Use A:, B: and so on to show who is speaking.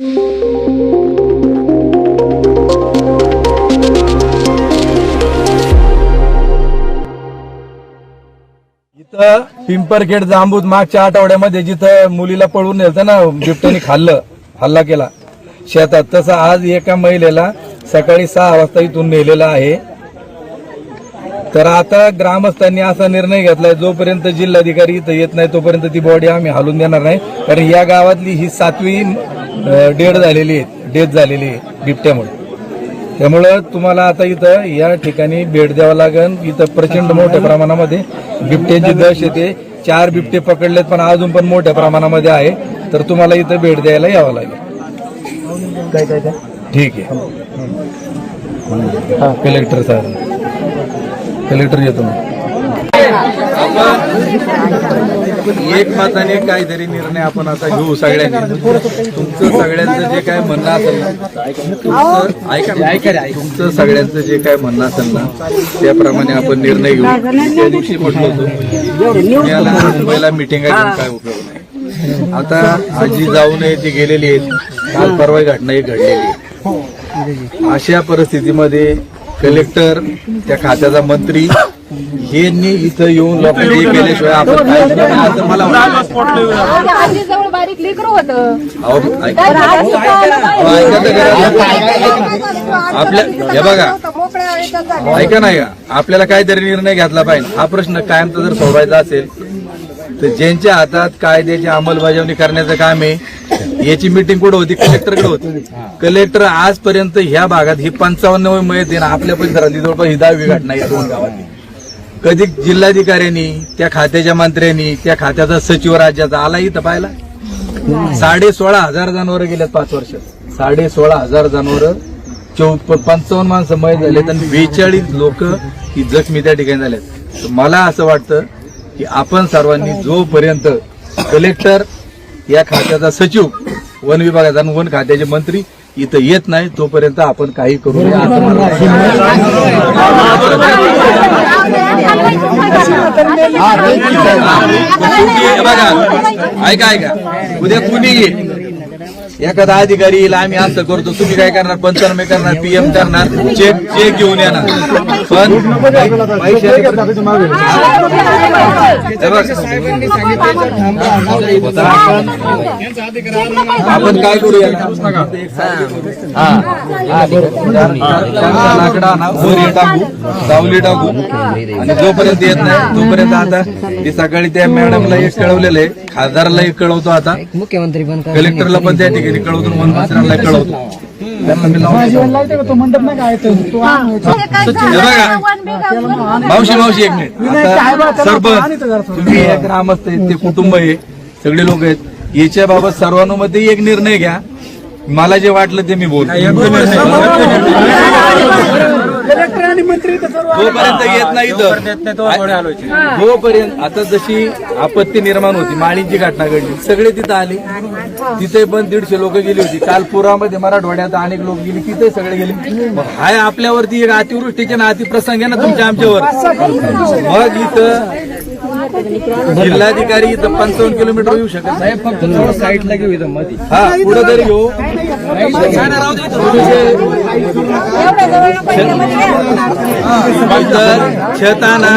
A: इथं पिंपरखेड जांबूत मागच्या आठवड्यामध्ये जिथं मुलीला पळून नेलतं ना बिबट्याने खाल्लं हल्ला केला. शेतात तसं आज एका महिलेला सकाळी सहा वाजता इथून नेलेला आहे. तर आता ग्रामस्थांनी असा निर्णय घेतलाय जोपर्यंत जिल्हाधिकारी इथं येत नाही तोपर्यंत ती बॉडी आम्ही हालून देणार नाही. कारण या गावातली ही सातवी डेड झालेली आहे. डेथ झालेली आहे बिबट्यामुळे. त्यामुळं तुम्हाला आता इथं या ठिकाणी भेट द्यावं लागेल. इथं प्रचंड मोठ्या प्रमाणामध्ये बिबट्याची दश येते चार बिबटे पकडलेत पण अजून पण मोठ्या प्रमाणामध्ये आहे. तर तुम्हाला इथं भेट द्यायला यावं लागेल.
B: काय काय काय?
A: ठीक आहे. कलेक्टर साहेब. कलेक्टर येतो मग एक मताने काहीतरी निर्णय आपण आता घेऊ सगळ्यांनी. तुमचं सगळ्यांचं जे काय म्हणणं असेल ना तुमचं ऐका तुमचं सगळ्यांचं जे काय म्हणणं असेल ना त्याप्रमाणे आपण निर्णय घेऊ. त्या दिवशी म्हटलं होतं पुण्याला मुंबईला मिटिंग काय उपयोग नाही. आता आजी जाऊ नये ती गेलेली आहेत. काल परवा घटना ही घडलेली आहे. अशा परिस्थितीमध्ये कलेक्टर त्या खात्याचा मंत्री यांनी इथं येऊन लोकांनी हे केल्याशिवाय आपण काय करणार असं मला वाटतं.
C: आजी जवळ बारीक लेकरू होत.
A: अहो, ऐका. अहो, ऐका तर करा. आपल्या हे बघा. ऐका नाही का आपल्याला काहीतरी निर्णय घेतला पाहिजे. हा प्रश्न कायमचा जर सोडवायचा असेल तर ज्यांच्या हातात कायद्याची अंमलबजावणी करण्याचं काम आहे याची मिटिंग कुठं होती? कलेक्टरकडे होती. कलेक्टर आजपर्यंत ह्या भागात ही पंचावन्न मयत आहे ना आपल्या परिसरातली जवळपास ही दहावी घटना या दोन गावातली. कधी जिल्हाधिकाऱ्यांनी त्या खात्याच्या मंत्र्यांनी त्या खात्याचा सचिव राज्याचा आला इथं पाहिला साडे सोळा हजार जनावर गेल्यात पाच वर्ष. साडे सोळा हजार जनावर चौ पंचावन्न माणसं मय झालेत आणि बेचाळीस लोक ही जखमी त्या ठिकाणी झाल्यात मला असं वाटतं की आपण सर्वांनी जोपर्यंत कलेक्टर या खात्याचा सचिव वन विभागाचा आणि वन खात्याचे मंत्री इथं येत नाही तोपर्यंत आपण काही करू नये बघा ऐका ऐका. उद्या कुणी येईल? एखादा अधिकारी येईल आम्ही असं करतो. तुम्ही काय करणार? पंचनामे करणार पीएम करणार चेक चेक घेऊन येणार. पण आपण काय करूया? हा. लाकडा ना वर टाकू सावली टाकू. आणि जोपर्यंत येत नाही तोपर्यंत आता ते सकाळी त्या मॅडमला एक कळवलेलं आहे. खासदाराला एक कळवतो आता.
D: मुख्यमंत्री पण
A: कलेक्टरला पण त्या ठिकाणी कळवतो वन मंत्र्यांना कळवतो. त्यांना मी लावून
B: तो मंडप नाही काय तो
A: हे बघा. मावशी मावशी एक मिनिट. आता सरपंच तुम्ही एक ग्रामस्थ आहेत ते कुटुंब आहे. सगळे लोक आहेत. याच्या बाबत सर्वानुमते एक निर्णय घ्या. मला जे वाटलं ते मी बोल
B: कलेक्टर आणि मंत्री तर सर्व
A: जोपर्यंत येत नाही जोपर्यंत आता जशी आपत्ती निर्माण होती माळींची घटना घडली सगळे तिथं आले. तिथे पण दीडशे लोक गेली होती. काल पुरामध्ये मराठवाड्यात अनेक लोक गेली तिथे सगळे गेले. मग हाय आपल्यावरती एक अतिवृष्टीचे ना अतिप्रसंग आहे ना तुमच्या आमच्यावर. मग इथं जिल्हाधिकारी इथं पंचावन्न किलोमीटर येऊ शकत नाही. फक्त साईडला घेऊ इथं मध्ये हा पुढे तरी घेऊ तर छताना